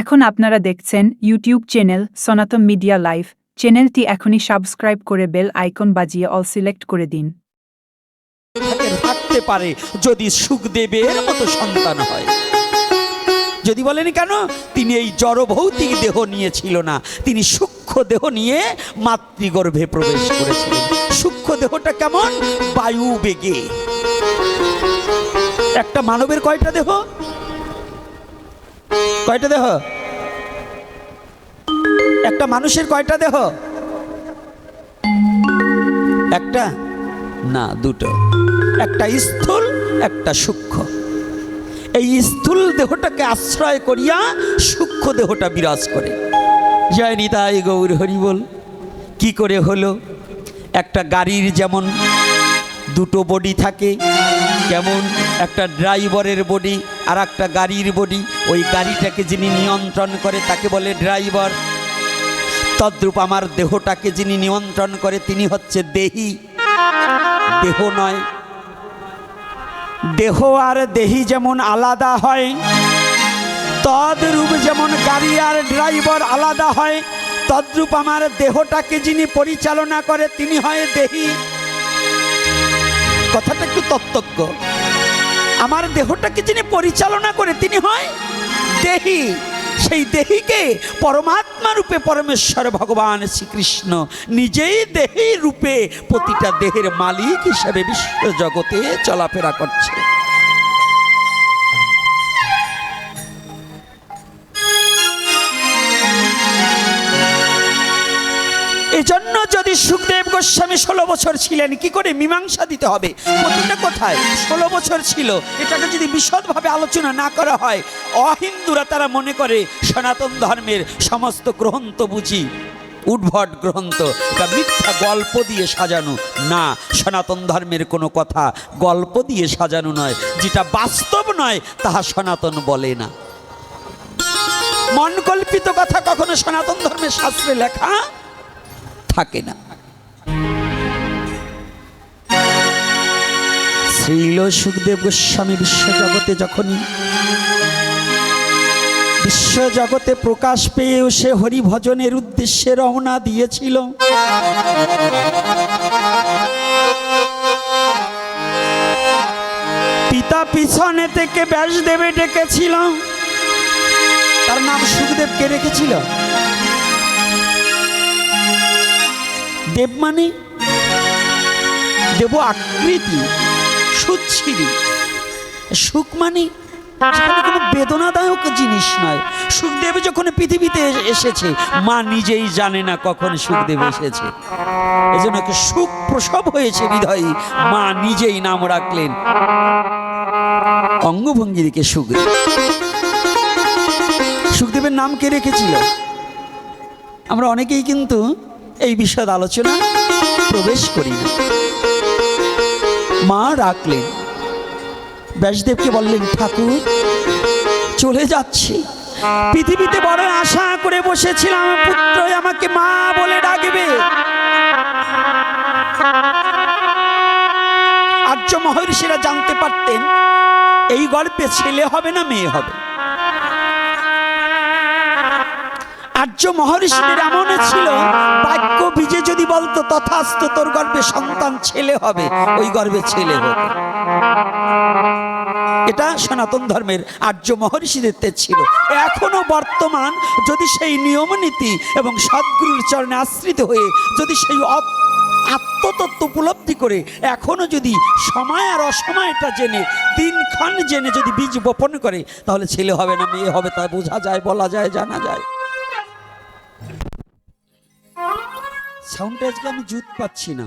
এখন আপনারা দেখছেন YouTube channel Sanatan media live চ্যানেলটি এখনই সাবস্ক্রাইব করে বেল আইকন বাজিয়ে অল সিলেক্ট করে দিন। থাকে থাকতে পারে, যদি সুখদেবের মতো সন্তান হয়। যদি বলেন কেন? তিনি এই জড় ভৌতিক দেহ নিয়েছিল না। তিনি সূক্ষ্ম দেহ নিয়ে মাতৃগর্ভে প্রবেশ করেছিলেন। সূক্ষ্ম দেহটা কেমন? বায়ু বেগে। একটা মানবের কয়টা দেহ? কয়টা দেহ? একটা মানুষের কয়টা দেহ? একটা? না, দুটো। একটা স্থূল, একটা সূক্ষ্ম। এই স্থূল দেহটাকে আশ্রয় করিয়া সূক্ষ্ম দেহটা বিরাজ করে। জয় নিতাই গৌর হরি বল। কি করে হলো? একটা গাড়ির যেমন দুটো বডি থাকে যেমন একটা ড্রাইভারের বডি আর একটা গাড়ির বডি, ওই গাড়িটাকে যিনি নিয়ন্ত্রণ করে তাকে বলে ড্রাইভার। তদ্রূপ আমার দেহটাকে যিনি নিয়ন্ত্রণ করে তিনি হচ্ছে দেহি। দেহ নয়, দেহ আর দেহি যেমন আলাদা হয়, তদ্রূপ যেমন গাড়ি আর ড্রাইভার আলাদা হয়, তদ্রূপ আমার দেহটাকে যিনি পরিচালনা করে তিনি হয় দেহি। কথাটা একটু তত্ত্বজ্ঞ আমার দেহটাকে যিনি পরিচালনা করে, তিনি হয় দেহি। সেই দেহিকে পরমাত্মা রূপে পরমেশ্বর ভগবান শ্রীকৃষ্ণ নিজেই দেহি রূপে প্রতিটা দেহের মালিক হিসেবে বিশ্ব জগতে চলাফেরা করছে। এজন্য যদি সুখদেব গোস্বামী ষোলো বছর ছিলেন, কি করে মীমাংসা দিতে হবে? প্রতিটা কোথায় ষোলো বছর ছিল, এটাকে যদি বিশদভাবে আলোচনা না করা হয়, অহিন্দুরা তারা মনে করে সনাতন ধর্মের সমস্ত গ্রন্থ বুঝি, উদ্ভট গ্রন্থ এটা মিথ্যা গল্প দিয়ে সাজানো। না, সনাতন ধর্মের কোনো কথা গল্প দিয়ে সাজানো নয়, যেটা বাস্তব নয়, তাহা সনাতন বলে না। মনকল্পিত কথা কখনো সনাতন ধর্মের শাস্ত্রে লেখা থাকে না। শ্রীল সুখদেব গোস্বামী বিশ্বজগতে যখনই বিশ্বজগতে প্রকাশ পেয়েও সে হরিভজনের উদ্দেশ্যে রওনা দিয়েছিল, পিতা পিছনে থেকে ব্যাসদেবে ডেকেছিল। তার নাম সুখদেবকে রেখেছিল। দেব মানে দেব আকৃতি, সুচ্ছিরি সুখ মানে কোনো বেদনাদায়ক জিনিস নয়। সুখদেব যখন পৃথিবীতে এসেছে, মা নিজেই জানে না কখন সুখদেব এসেছে। এজন্য সুখ প্রসব হয়েছে হৃদয়ে মা নিজেই নাম রাখলেন। অঙ্গভঙ্গি দিকে সুখদেব সুখদেবের নাম কে রেখেছিল? আমরা অনেকেই কিন্তু এই বিষয়ে আলোচনা প্রবেশ করি মা রাখলেন। ব্যাসদেবকে বললেন, ঠাকুর, চলে যাচ্ছি। পৃথিবীতে বড় আশা করে বসেছিলাম পুত্র আমাকে মা বলে ডাকবে। আর্য মহর্ষিরা জানতে পারতেন, এই গল্পে ছেলে হবে না মেয়ে হবে। আর্য মহর্ষিদের এমন ছিল বাক্য বীজে যদি বলতো, তথাস্ত তোর গর্ভে সন্তান ছেলে হবে, ওই গর্ভে ছেলে হতো এটা সনাতন ধর্মের আর্য মহর্ষিদের ছিল। এখনও বর্তমান যদি সেই নিয়ম নীতি এবং সদ্গুরুর চরণে আশ্রিত হয়ে যদি সেই আত্মতত্ত্ব উপলব্ধি করে, এখনও যদি সময় আর অসময়টা জেনে, দিনক্ষণ জেনে যদি বীজ বপন করে, তাহলে ছেলে হবে না, মেয়ে হবে, তা বোঝা যায়, বলা যায়, জানা যায়। সাউন্ডটা আজকে আমি জুত পাচ্ছি না।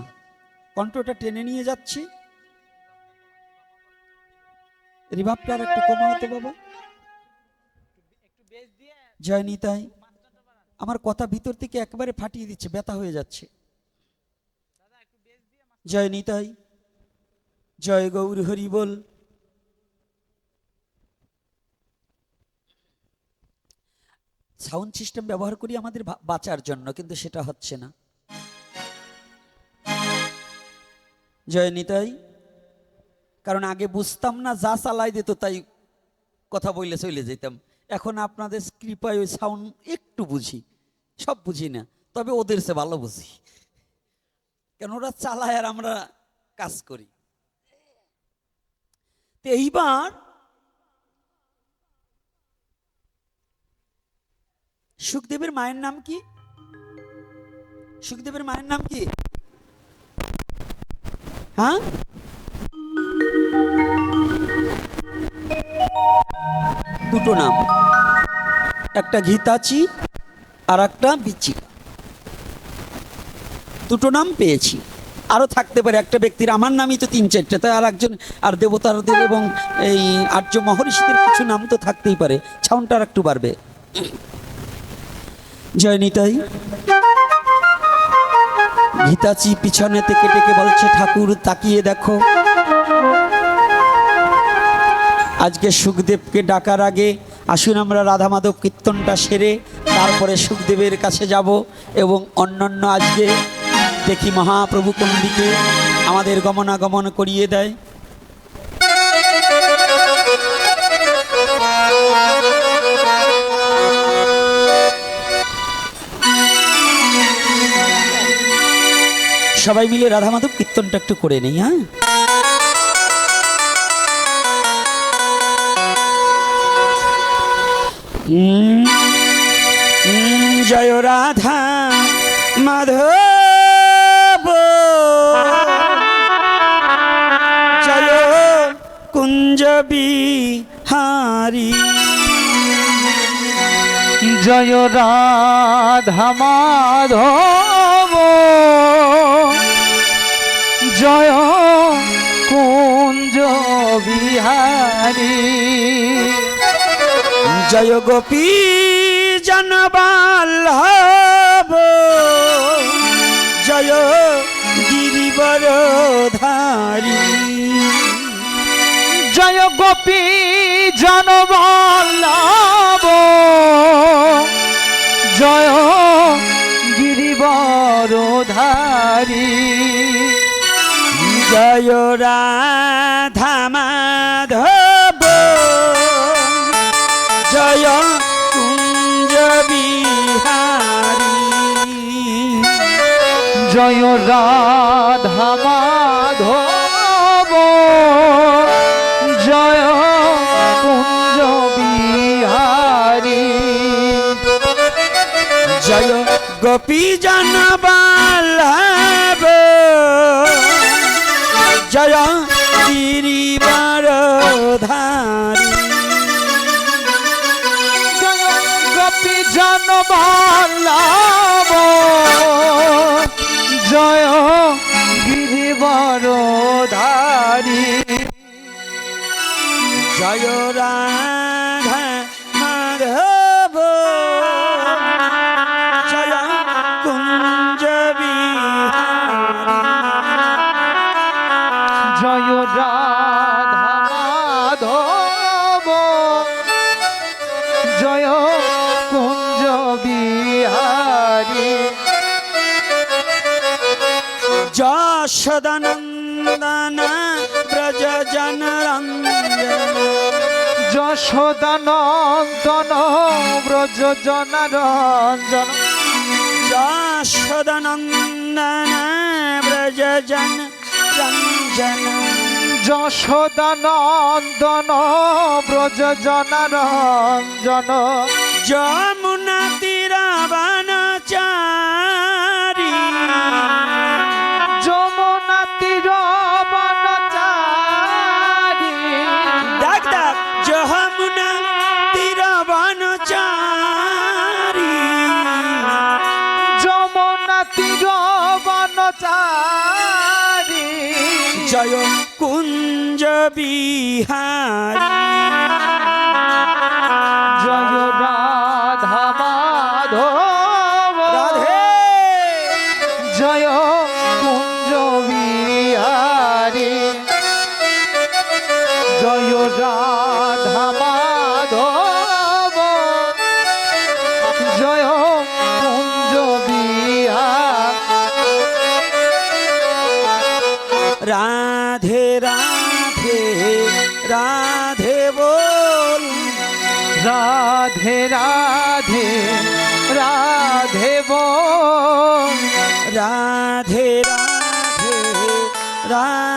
কণ্ঠটা টেনে নিয়ে যাচ্ছি। রিভাবটা আর একটু কমা হতো বাবা। জয় আমার কথা ভিতর থেকে একবারে ফাটিয়ে দিচ্ছে, ব্যথা হয়ে যাচ্ছে। জয় নিতাই। জয় গৌর হরি বল। সাউন্ড সিস্টেম ব্যবহার করি আমাদের বাঁচার জন্য, কিন্তু সেটা হচ্ছে না। জয় নিতাই কারণ আগে বুঝতাম না, যা চালাই দিত তাই কথা বললে চলে যেতাম। এখন আপনাদের কৃপায় ওই সাউন্ড একটু বুঝি, সব বুঝি না, তবে ওদের সে ভালো বুঝি। কেন ওরা চালায় আর আমরা কাজ করি? তো এইবার সুখদেবের মায়ের নাম কি? সুখদেবের মায়ের নাম কি? হ্যাঁ? দুটো নাম। একটা ঘিতাচি আর একটা বিচিকা দুটো নাম পেয়েছি। আরও থাকতে পারে একটা ব্যক্তির। আমার নামই তো তিন চারটে, তাই আর একজন, আর দেবতারদের এবং এই আর্য মহর্ষিদের কিছু নাম তো থাকতেই পারে। ছাউনটা আর একটু বাড়বে। জয় নিতাই। গীতাচি পিছনে থেকে ডেকে বলছে, ঠাকুর, তাকিয়ে দেখো। আজকে সুখদেবকে ডাকার আগে আসুন আমরা রাধা মাধব কীর্তনটা সেরে, তারপরে সুখদেবের কাছে যাব এবং অন্যান্য আজকে দেখি মহাপ্রভু কোন দিকে আমাদের গমনাগমন করিয়ে দেয়। সবাই মিলে রাধা মাধব কীর্তনটা একটু করে নেই হ্যাঁ? জয় রাধা মাধব। জয় কুঞ্জ বিহারী। জয় রাধা মাধব। জয় কুঞ্জ বিহারী। জয় গোপী জনবাল্লভ জয় গিরিবর ধারী জয় গোপী জনবল্লভ জয় রাধা মাধব। জয় কুঞ্জ বিহারী। জয় রাধা মাধব। জয় কুঞ্জ বিহারী। জয় গোপী জনবাল্লভ জয় গিরিবর ধারী। জয় গোপী জন যশোদানন্দন ব্রজ জন রঞ্জন যশোদানন্দন ব্রজ জনারঞ্জন যশোদানন্দন ব্রজ জন রঞ্জন যশোদানন্দন ব্রজ জনারঞ্জন যমুনা তীর বনচারী জয় কুঞ্জ বিহারী। রাধে রাধে রাধে রাধে।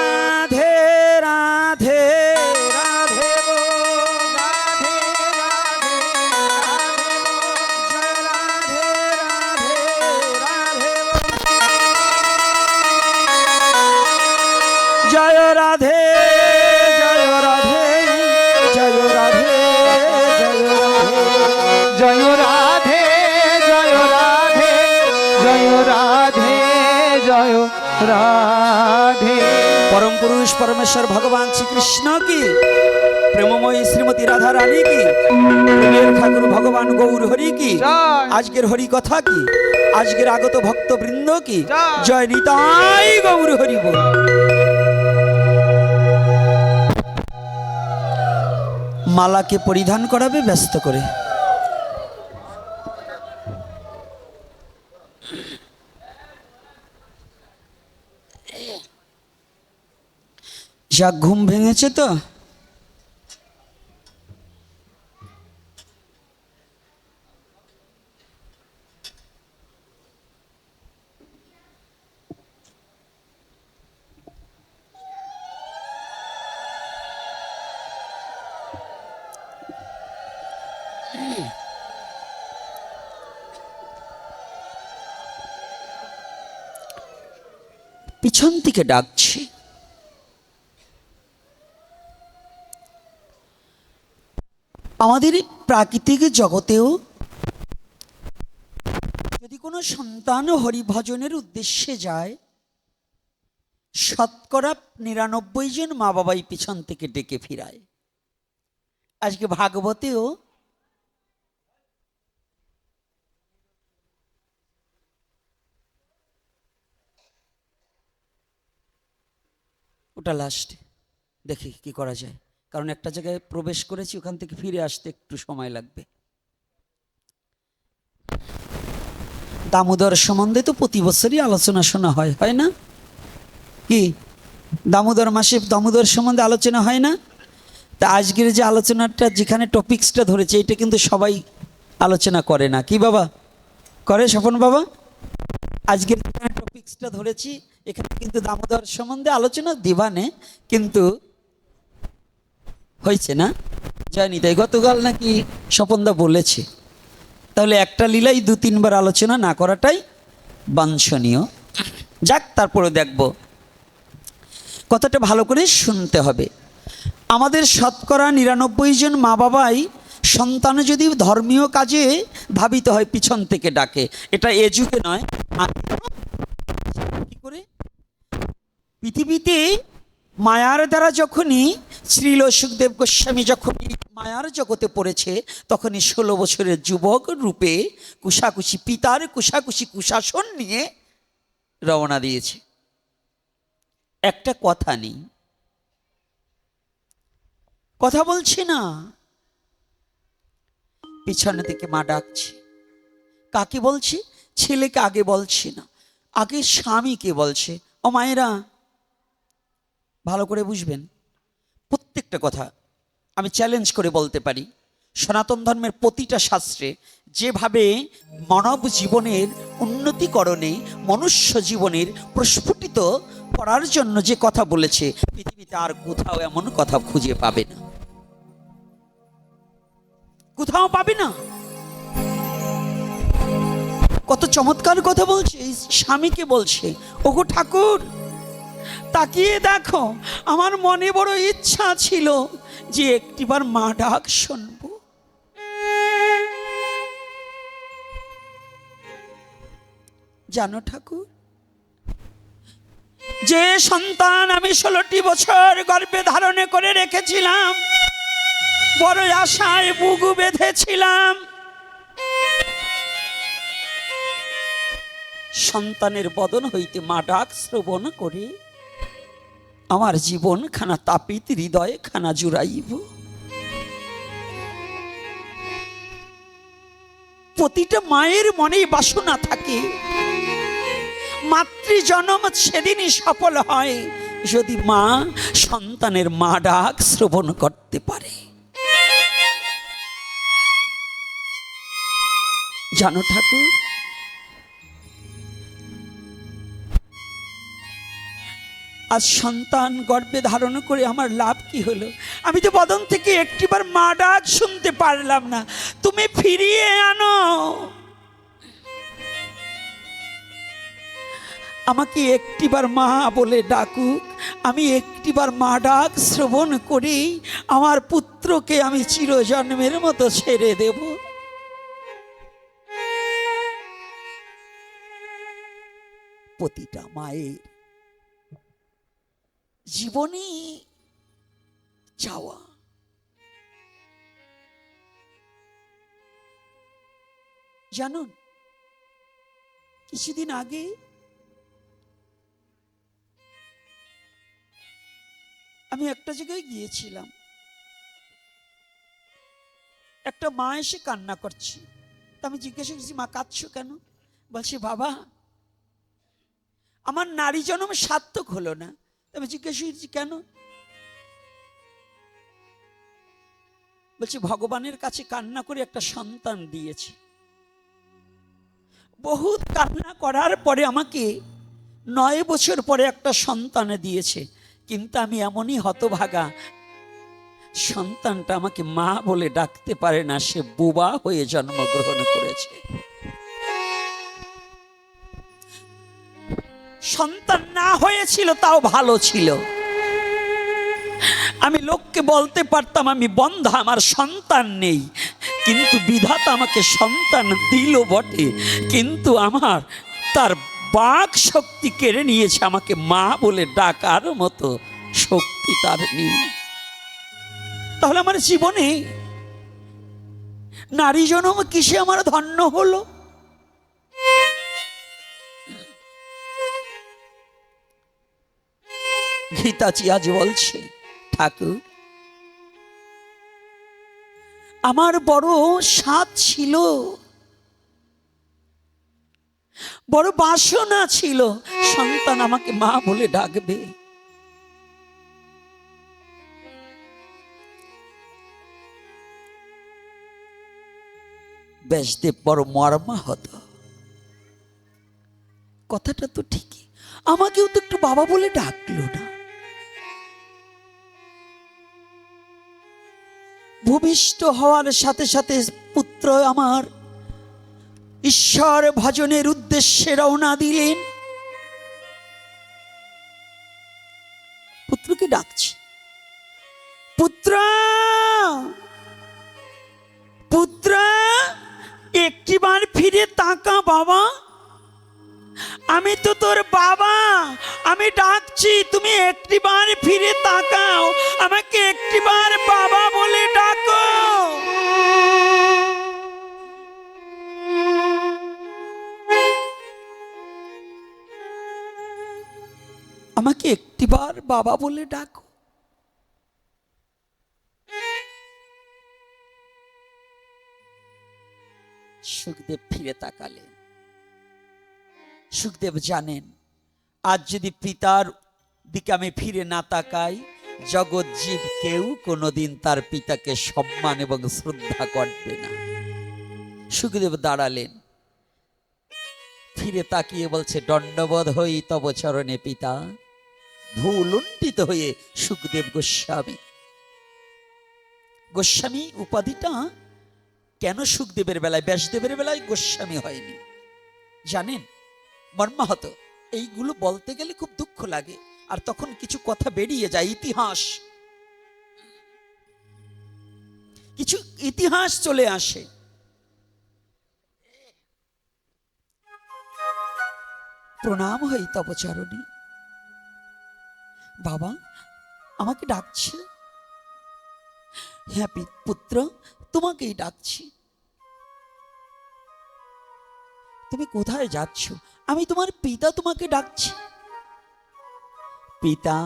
রাধে। পরম পুরুষ পরমেশ্বর ভগবান শ্রীকৃষ্ণ কি? প্রেমময়ী শ্রীমতী রাধা রানী কি? প্রেমের ঠাকুর ভগবান গৌর হরি কি। আজকের হরি কথা কি? আজকের আগত ভক্ত বৃন্দ কি? জয়। জয় নিতাই গৌর হরি বল। মালাকে পরিধান করাবে ব্যস্ত করে। যাক ঘুম ভেঙেছে তো। পিছন থেকে ডাকছি আমাদের এই প্রাকৃতিক জগতেও যদি কোনো সন্তান হরিভজনের উদ্দেশ্যে যায়, শতকরা নিরানব্বই জন মা বাবাই পিছন থেকে ডেকে ফিরায়। আজকে ভাগবতেও ওটা লাস্টে দেখি কি করা যায়। কারণ একটা জায়গায় প্রবেশ করেছি, ওখান থেকে ফিরে আসতে একটু সময় লাগবে। দামোদর সম্বন্ধে তো প্রতি বছরই আলোচনা শোনা হয় হয় না? কি? দামোদর মাসে দামোদর সম্বন্ধে আলোচনা হয় না? তা আজকের যে আলোচনাটা, যেখানে টপিক্সটা ধরেছে, এটা কিন্তু সবাই আলোচনা করে না। কি বাবা? করে স্বপন বাবা? আজকের যেখানে টপিক্সটা ধরেছি, এখানে কিন্তু দামোদর সম্বন্ধে আলোচনা দিবানে কিন্তু হয়েছে না? জানি, তাই গতকাল নাকি স্বপনদা বলেছে। তাহলে একটা লীলাই দু তিনবার আলোচনা না করাটাই বাঞ্ছনীয়। যাক, তারপরে দেখব। কথাটা ভালো করে শুনতে হবে। আমাদের শতকরা নিরানব্বই জন মা বাবাই সন্তান যদি ধর্মীয় কাজে ধাবিত হয়, পিছন থেকে ডাকে। এটা এ যুগে নয় করে? পৃথিবীতে মায়ার দ্বারা যখনই শ্রীল সুখদেব গোস্বামী যখন এই মায়ার জগতে পড়েছে তখনই ষোলো বছরের যুবক রূপে কুশাকুশি, পিতার কুশাকুশি কুশাসন নিয়ে রওনা দিয়েছে। একটা কথা নেই। কথা বলছি না। পিছনে থেকে মা ডাকছে। কাকে বলছি? ছেলেকে আগে বলছি না। আগে স্বামীকে বলছে। ও মায়েরা, ভালো করে বুঝবেন। প্রত্যেকটা কথা আমি চ্যালেঞ্জ করে বলতে পারি। সনাতন ধর্মের প্রতিটা শাস্ত্রে যেভাবে মানব জীবনের উন্নতিকরণে মনুষ্য জীবনের প্রস্ফুটিত করার জন্য যে কথা বলেছে, পৃথিবীতে আর কোথাও এমন কথা খুঁজে পাবে না। কোথাও পাবে না। কত চমৎকার কথা বলছে স্বামীকে বলছে, ওগো ঠাকুর তাকিয়ে দেখো, আমার মনে বড় ইচ্ছা ছিল যে একটিবার মা ডাক শুনব। জানো ঠাকুর, যে সন্তান আমি ষোলোটি বছর গর্ভে ধারণে করে রেখেছিলাম, বড় আশায় বুগু বেঁধেছিলাম, সন্তানের বদন হইতে মা ডাক শ্রবণ করে আমার জীবন খানা তাপিত হৃদয়ে খানা জুড়াইব। প্রতিটা মায়ের মনেই বাসনা থাকে। মাতৃ জনম সেদিনই সফল হয়, যদি মা সন্তানের মা ডাক শ্রবণ করতে পারে। জানো ঠাকুর আজ সন্তান গর্ভে ধারণ করে আমার লাভ কি হলো? আমি তো বদন থেকে একটিবার মা ডাক শুনতে পারলাম না। তুমি ফিরিয়ে আনো। আমাকে একটিবার মা বলে ডাকুক। আমি একটিবার মা ডাক শ্রবণ করেই আমার পুত্রকে আমি চিরজন্মের মতো ছেড়ে দেব। প্রতিটা মায়ের জীবনী চাওয়া। জানুন, কিছুদিন আগে আমি একটা জায়গায় গিয়েছিলাম। একটা মা এসে কান্না করছে। তা আমি জিজ্ঞাসা করছি, মা, কাঁদছো কেন? বলছে, বাবা, আমার নারী জন্ম সার্থক হলো না। তা আমি জিজ্ঞাসা করছি, কেন? বলছে, ভগবানের কাছে কান্না করে একটা সন্তান দিয়েছে। বহুত কান্না করার পরে আমাকে নয় বছর পরে একটা সন্তান দিয়েছে। কিন্তু আমি এমনই হতভাগা। সন্তানটা আমাকে মা বলে ডাকতে পারে না, সে বুবা হয়ে জন্মগ্রহণ করেছে। সন্তান না হয়েছিল, তাও ভালো ছিল। আমি লোককে বলতে পারতাম, আমি বন্ধা, আমার সন্তান নেই। কিন্তু বিধাতা আমাকে সন্তান দিল বটে। কিন্তু আমার, তার বাক শক্তি কেড়ে নিয়েছে, আমাকে মা বলে ডাকার মতো শক্তি তার নেই। তাহলে আমার জীবনে নারী জনম কিসে আমার ধন্য হলো? গীতাজি আজ বলছে, ঠাকুর, আমার বড় স্বাদ ছিল, বড় বাসনা ছিল, সন্তান আমাকে মা বলে ডাকবে। ব্যাসদেব বড় মর্মাহত কথাটা তো ঠিকই, আমাকেও তো একটু বাবা বলে ডাকলো না। ভূমিষ্ঠ হওয়ার সাথে সাথে পুত্র আমার ঈশ্বর ভজনের উদ্দেশ্যে রওনা দিলেন। পুত্রকে ডাকছি। পুত্র! পুত্র! একটিবার ফিরে তাকা বাবা। আমি তো তোর বাবা। আমি ডাকছি, তুমি একটিবার ফিরে তাকাও। আমাকে একটিবার বাবা আমাকে বাবা বলে ডাকো। সুখদেব ফিরে তাকালেন। সুখদেব জানেন, আজ যদি পিতার দিকে আমি ফিরে না তাকাই, জগৎ জীব কেউ কোনোদিন তার পিতাকে সম্মান এবং শ্রদ্ধা করবে না। সুখদেব দাঁড়ালেন। ফিরে তাকিয়ে বলছে, দণ্ডবোধ হই তব চরণে পিতা। ভুলুণ্ঠিত হয়ে সুখদেব গোস্বামী। গোস্বামী উপাধিটা কেন সুখদেবের বেলায়, ব্যাসদেবের বেলায় গোস্বামী হয়নি? জানেন, মর্মাহত, এইগুলো বলতে গেলে খুব দুঃখ লাগে, আর তখন কিছু কথা বেরিয়ে যায়, ইতিহাস। কিছু ইতিহাস চলে আসে। প্রণাম হই তব চরণী বাবা, আমাকে ডাকছে। হ্যাঁ পুত্র, তোমাকেই ডাকছি। তুমি কোথায় যাচ্ছ? আমি তোমার পিতা তোমাকে ডাকছি। পিতা,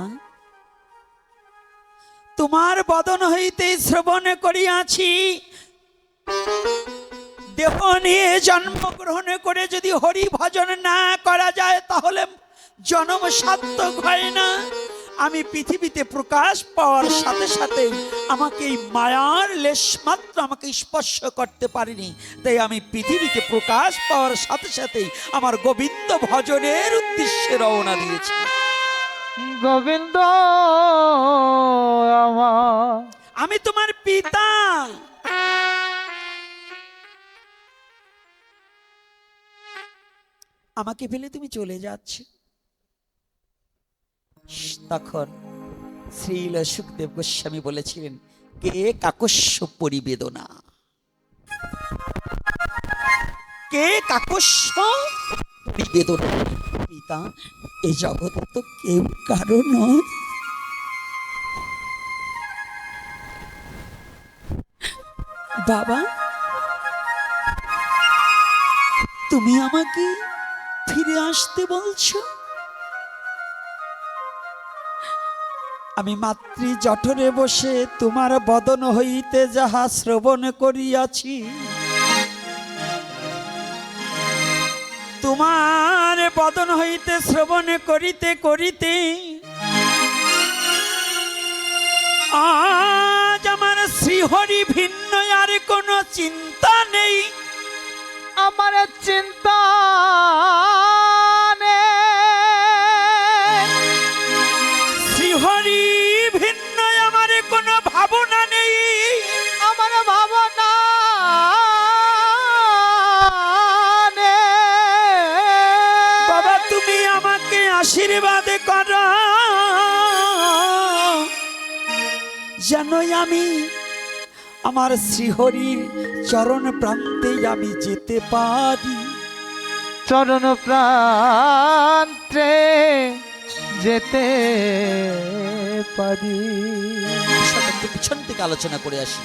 তোমার বদন হইতে শ্রবণ করিয়াছি। দেহ নিয়ে জন্মগ্রহণ করে যদি হরি ভজন না করা যায়, তাহলে জন্ম সার্থক হয় না। আমি পৃথিবীতে প্রকাশ পাওয়ার সাথে সাথে আমাকে এই মায়ার লেশ মাত্র আমাকে স্পর্শ করতে পারিনি। তাই আমি পৃথিবীতে প্রকাশ পাওয়ার সাথে সাথেই আমার গোবিন্দ ভজনের উদ্দেশ্যে রওনা দিয়েছি। গোবিন্দ আমি তোমার পিতা। আমাকে ফেলে তুমি চলে যাচ্ছ। তখন শ্রীল সুখদেব গোস্বামী বলেছিলেন, কে কাকস্য পরিবেদনা? কে কাকস্য পরিবেদনা? পিতা এই জগতে তো কেউ কারও নয়। বাবা, তুমি আমাকে ফিরে আসতে বলছো? আমি মাতৃ জঠরে বসে তোমার বদন হইতে যাহা শ্রবণ করিয়াছি। তোমার বদন হইতে শ্রবণ করিতে করিতে আজ আমার শ্রীহরি ভিন্ন আর কোনো চিন্তা নেই। আমার চিন্তা আমার শ্রীহরির চরণ প্রান্তে আমি যেতে পারি। চরণ প্রান্তে যেতে পারি। পিছন থেকে আলোচনা করে আসি।